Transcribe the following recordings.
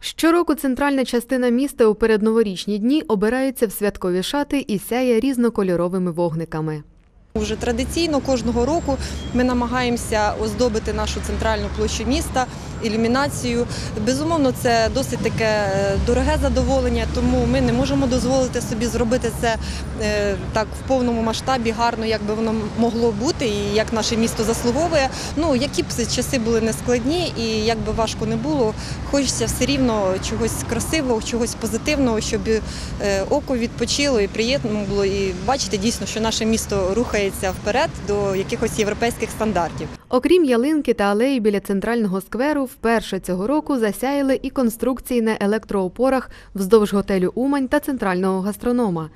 Щороку центральна частина міста у передноворічні дні обирається в святкові шати і сяє різнокольоровими вогниками. Вже традиційно кожного року ми намагаємося оздобити нашу центральну площу міста ілюмінацією. Безумовно, це досить таке е, дороге задоволення, тому ми не можемо дозволити собі зробити це е, так в повному масштабі, гарно, як би воно могло бути, і як наше місто заслуговує. Ну які б часи були нескладні, і як би важко не було, хочеться все рівно чогось красивого, чогось позитивного, щоб е, око відпочило і приємно було. І бачити дійсно, що наше місто рухається вперед до якихось європейських стандартів. Окрім ялинки та алеї біля центрального скверу, вперше цього року засяяли і конструкції на електроопорах вздовж готелю Умань та центрального гастронома.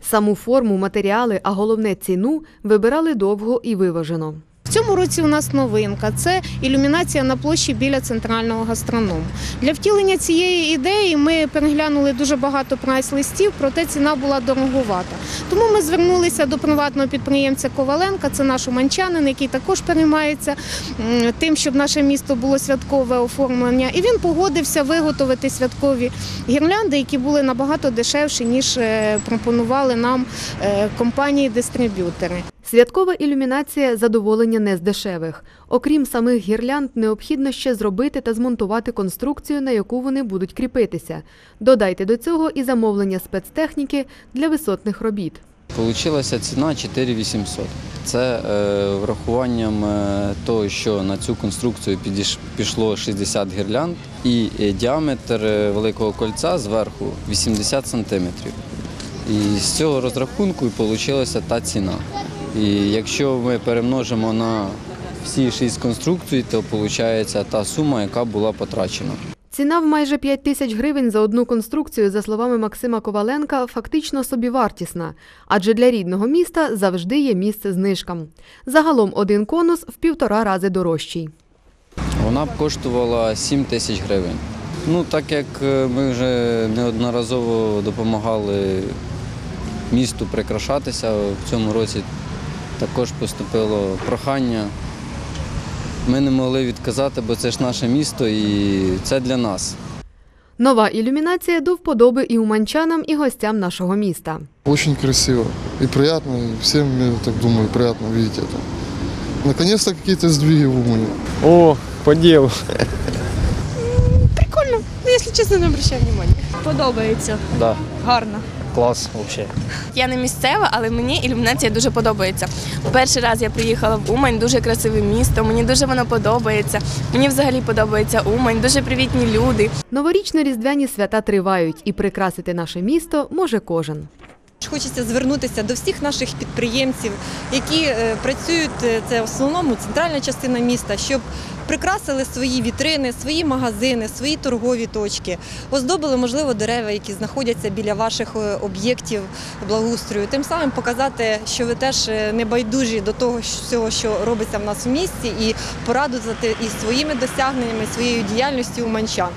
Саму форму, матеріали, а головне ціну вибирали довго і виважено. Цьому році у нас новинка це ілюмінація на площі біля центрального гастроному. Для втілення цієї ідеї ми переглянули дуже багато прайс-листів, проте ціна була дороговата. Тому ми звернулися до приватного підприємця Коваленка, це наш уманчанин, який також переймається тим, щоб наше місто було святкове оформлення. І він погодився виготовити святкові гірлянди, які були набагато дешевші, ніж е, пропонували нам е, компанії-дистриб'ютори. Святкова ілюмінація задоволення не з дешевих. Окрім самих гірлянд, необхідно ще зробити та змонтувати конструкцію, на яку вони будуть кріпитися. Додайте до цього і замовлення спецтехніки для висотних робіт. Получилася ціна 4800. Це е, врахуванням е, того, що на цю конструкцію пішло 60 гірлянд і е, діаметр е, великого кольця зверху 80 сантиметрів. І з цього розрахунку і вийшла та ціна. І якщо ми перемножимо на всі шість конструкцій, то виходить та сума, яка була потрачена. Ціна в майже 5 тисяч гривень за одну конструкцію, за словами Максима Коваленка, фактично собівартісна, адже для рідного міста завжди є місце знижкам. Загалом один конус в півтора рази дорожчий. Вона б коштувала 7 тисяч гривень. Ну, так як е, ми вже неодноразово допомагали місту прикрашатися, в цьому році також поступило прохання. Ми не могли відказати, бо це ж наше місто і це для нас. Нова ілюмінація до вподоби і уманчанам, і гостям нашого міста. Очень красиво и приятно. И всем, я так думаю, приятно видеть это. Наконец-то какие-то сдвиги в Умане. О, по делу. Прикольно. Ну, якщо чесно, не обращаю внимання. Подобається. Да, Гарно. Класс взагалі. Я не місцева, але мені ілюмінація дуже подобається. Перший раз я приїхала в Умань, дуже красиве місто. Мені дуже воно подобається. Мені взагалі подобається Умань, дуже привітні люди. Новорічно-різдвяні свята тривають, і прикрасити наше місто може кожен. Хочеться звернутися до всіх наших підприємців, які е, працюють е, це в основному центральна частина міста, щоб прикрасили свої вітрини, свої магазини, свої торгові точки, оздобили, можливо, дерева, які знаходяться біля ваших е, об'єктів благоустрою. Тим самим показати, що ви теж не байдужі до того всього, що робиться в нас у місті, і порадувати і своїми досягненнями, своєю діяльністю уманчан.